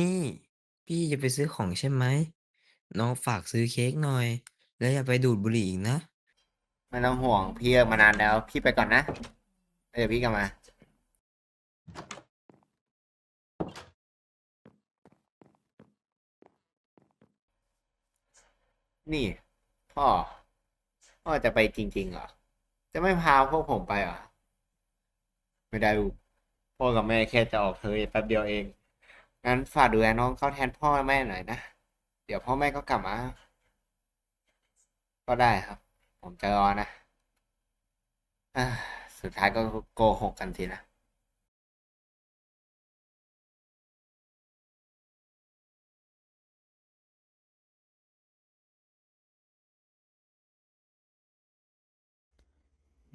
นี่ พี่จะไปซื้อของใช่ไหม น้องฝากซื้อเค้กหน่อย แล้วอย่าไปดูดบุหรี่อีกนะ ไม่ต้องห่วงพี่เลิกมานานแล้ว พี่ไปก่อนนะเดี๋ยวพี่กลับมา นี่ พ่อ พ่อจะไปจริงๆเหรอ จะไม่พาพวกผมไปเหรอ ไม่ได้ลูกพ่อกับแม่แค่จะออกเทอแป๊บเดียวเอง งั้นฝากดูแลน้องเขาแทนพ่อแม่หน่อยนะ เดี๋ยวพ่อแม่ก็กลับมา ก็ได้ครับ ผมจะรอนะอ่าสุดท้ายก็โกหกกันทีนะ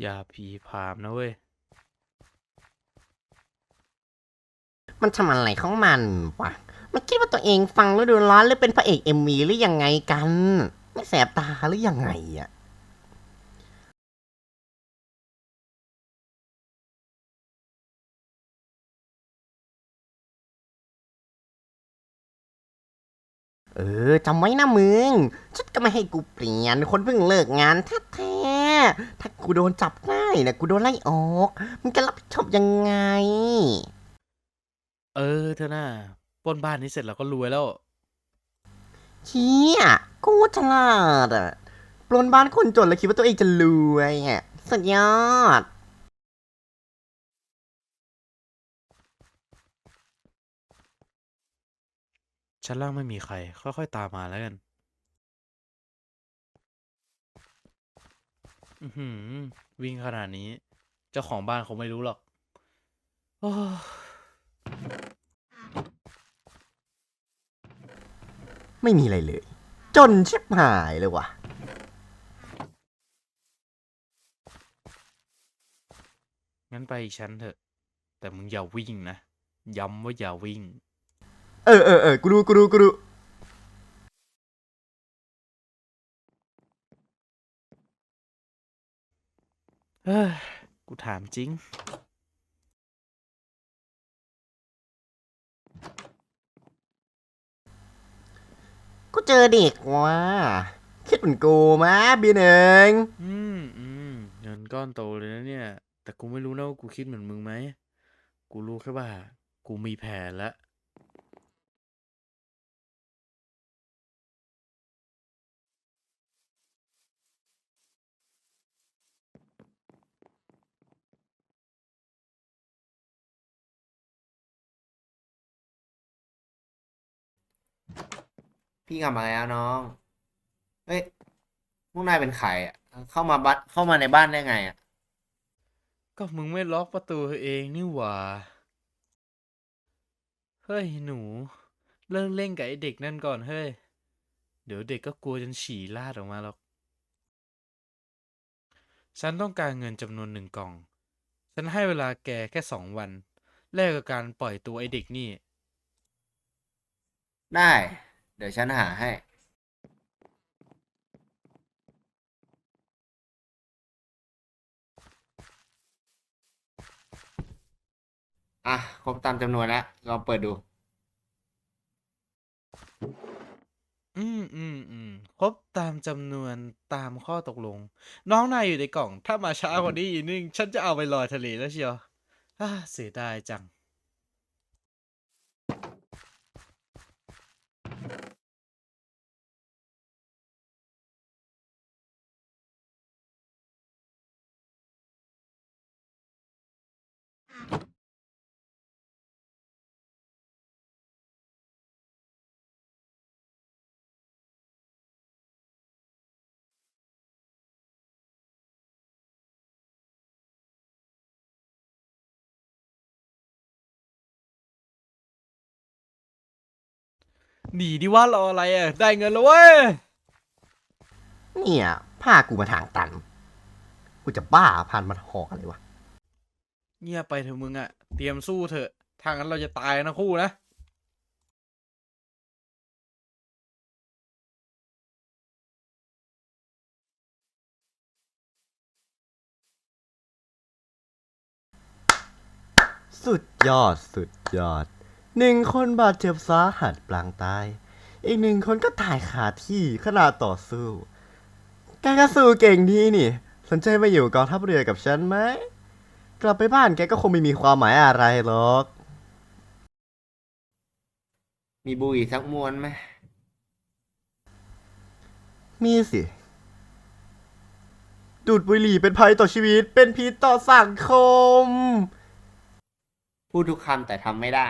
อย่าผีพรามนะเว้ย มันทำอะไรของมันวะ มันคิดว่าตัวเองฟังแล้วดูร้อนหรือเป็นพระเอกเอ็มวีหรือยังไงกัน ไม่แสบตาหรือยังไงอะเออจำไว้นะมึง ชุดก็ไม่ให้กูเปลี่ยน คนเพิ่งเลิกงานแท้ๆถ้ากูโดนจับได้นะกูโดนไล่ออก มึงจะรับผิดชอบยังไง เออ เธอหน้าปล้นบ้านนี้เสร็จแล้วก็รวยแล้วเฮียกูฉลาดอะปล้นบ้านคนจนแล้วคิดว่าตัวเองจะรวยอะสุดยอด ชั้นล่างไม่มีใคร ค่อยๆ ตามมาแล้วกันอือหือ วิ่งขนาดนี้ เจ้าของบ้านคงไม่รู้หรอกโอ้ ไม่มีอะไรเลย จนชิบหายเลยว่ะ งั้นไปอีกชั้นเถอะ แต่มึงอย่าวิ่งนะ ย้ำว่าอย่าวิ่ง เออเออเออกูดูกูดูกูดูเฮ้ยกูถามจริง เจอเด็กว่ะคิดเหมือนกูมะบีหนึ่งอืมอืมเงินก้อนโตเลยนะเนี่ย แต่กูไม่รู้นะว่ากูคิดเหมือนมึงไหม กูรู้แค่ว่า กูมีแผนแล้ว พี่กลับมาแล้วน้อง เฮ้ยพวกนายเป็นใครอะ เข้ามาบ้านเข้ามาในบ้านได้ไงอะ ก็มึงไม่ล็อกประตูเองนี่หว่า เฮ้ยหนู เลิกเล่นกับไอเด็กนั่นก่อนเฮ้ย เดี๋ยวเด็กก็กลัวจนฉี่ลาดออกมาหรอก ฉันต้องการเงินจำนวนหนึ่งกล่อง ฉันให้เวลาแกแค่สองวัน แลกกับการปล่อยตัวไอเด็กนี่ ได้เดี๋ยวฉันหาให้ อะ ครบตามจำนวนแล้วลองเปิดดู อืมอืมอืมครบตามจำนวนตามข้อตกลง น้องนายอยู่ในกล่อง ถ้ามาช้ากว่านี้อีกนึง ฉันจะเอาไปลอยทะเลแล้วเชียวอ่าเสียดายจัง หนีดิว่ารออะไรอะ ได้เงินแล้วเว้ย เนี่ยพากูมาทางตัน กูจะบ้าผ่านมาหอกอะไรวะ เงียบไปเถอะมึงอะเตรียมสู้เถอะถ้างั้นเราจะตายนะคู่นะ สุดยอด สุดยอด หนึ่งคนบาดเจ็บสาหัสปลางตาย อีกหนึ่งคนก็ตายขาที่ขณะต่อสู้ แกก็สู้เก่งดีนี่ สนใจมาอยู่กองทัพเรือกับฉันไหม กลับไปบ้านแกก็คงไม่มีความหมายอะไรหรอก มีบุหรี่สักมวนไหมมีสิ ดูดบุหรี่เป็นภัยต่อชีวิต เป็นพิษต่อสังคม พูดทุกคำแต่ทำไม่ได้